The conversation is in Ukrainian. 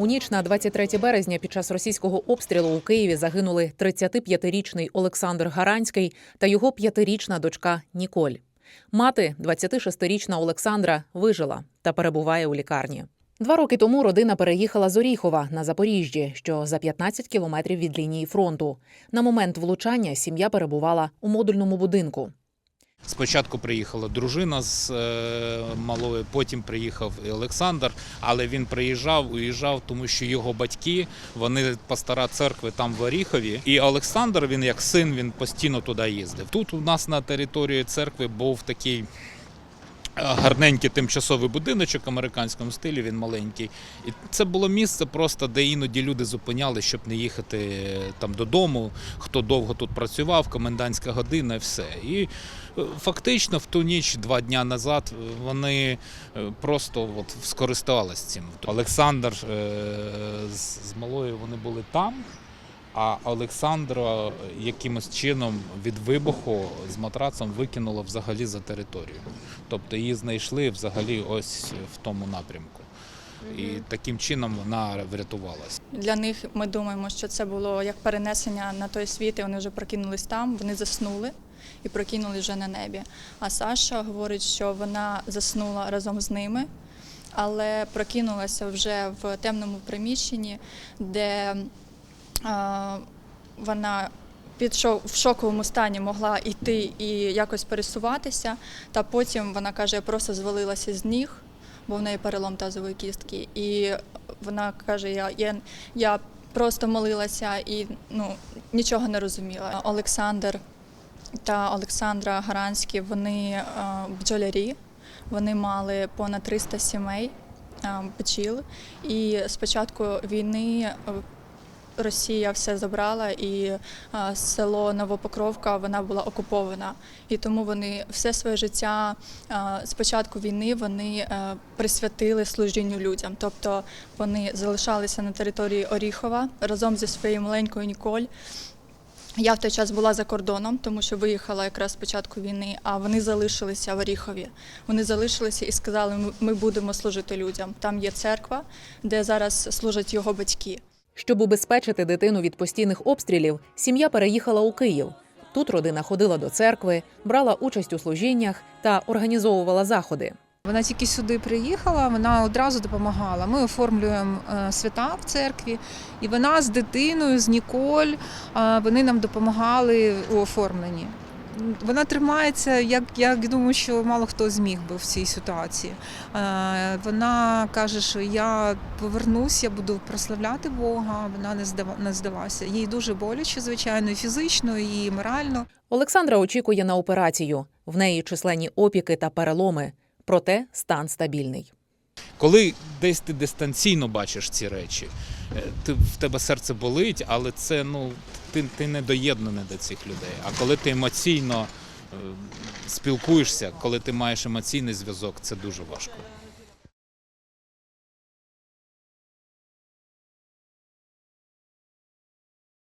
У ніч на 23 березня під час російського обстрілу у Києві загинули 35-річний Олександр Гаранський та його п'ятирічна дочка Ніколь. Мати, 26-річна Олександра, вижила та перебуває у лікарні. Два роки тому родина переїхала з Оріхова на Запоріжжі, що за 15 кілометрів від лінії фронту. На момент влучання сім'я перебувала у модульному будинку. Спочатку приїхала дружина з е, малою, потім приїхав і Олександр, але він приїжджав, уїжджав, тому що його батьки, вони пастора церкви там в Оріхові. І Олександр, він як син, він постійно туди їздив. Тут у нас на території церкви був такий. Е, Гарненький тимчасовий будиночок в американському стилі, він маленький. І це було місце просто, де іноді люди зупиняли, щоб не їхати е, там додому, хто довго тут працював, комендантська година і все. І е, фактично в ту ніч, два дня назад, вони просто от скористалися цим. Олександр з малою вони були там. А Олександра якимось чином від вибуху з матрацом викинуло взагалі за територію. Тобто її знайшли взагалі ось в тому напрямку. І таким чином вона врятувалася. Для них ми думаємо, що це було як перенесення на той світ, і вони вже прокинулись там, вони заснули і прокинулись вже на небі. А Саша говорить, що вона заснула разом з ними, але прокинулася вже в темному приміщенні, де вона під шо- в шоковому стані могла йти і якось пересуватися. Та потім вона каже, я просто звалилася з ніг, бо в неї перелом тазової кістки. І вона каже, я, я, я просто молилася і ну, нічого не розуміла. Олександр та Олександра Гаранські вони бджолярі. Вони мали понад 300 сімей бджіл. І з початку війни е, Росія все забрала, і село Новопокровка вона була окупована. І тому вони все своє життя з початку війни вони е, присвятили служінню людям. Тобто вони залишалися на території Оріхова разом зі своєю маленькою Ніколь. Я в той час була за кордоном, тому що виїхала якраз з початку війни, а вони залишилися в Оріхові. Вони залишилися і сказали, «Ми- ми будемо служити людям. Там є церква, де зараз служать його батьки. Щоб убезпечити дитину від постійних обстрілів, сім'я переїхала у Київ. Тут родина ходила до церкви, брала участь у служіннях та організовувала заходи. Вона тільки сюди приїхала, вона одразу допомагала. Ми оформлюємо е, свята в церкві, і вона з дитиною, з Ніколь, вони нам допомагали у оформленні. Вона тримається, як я думаю, що мало хто зміг би в цій ситуації. Е, Вона каже, що я повернусь, я буду прославляти Бога. Вона не здава- не здалася. Їй дуже боляче, звичайно, і фізично, і морально. Олександра очікує на операцію. В неї численні опіки та переломи. Проте стан стабільний. Коли десь ти дистанційно бачиш ці речі, ти, в тебе серце болить, але це ну ти, ти не доєднаний до цих людей. А коли ти емоційно е, спілкуєшся, коли ти маєш емоційний зв'язок, це дуже важко.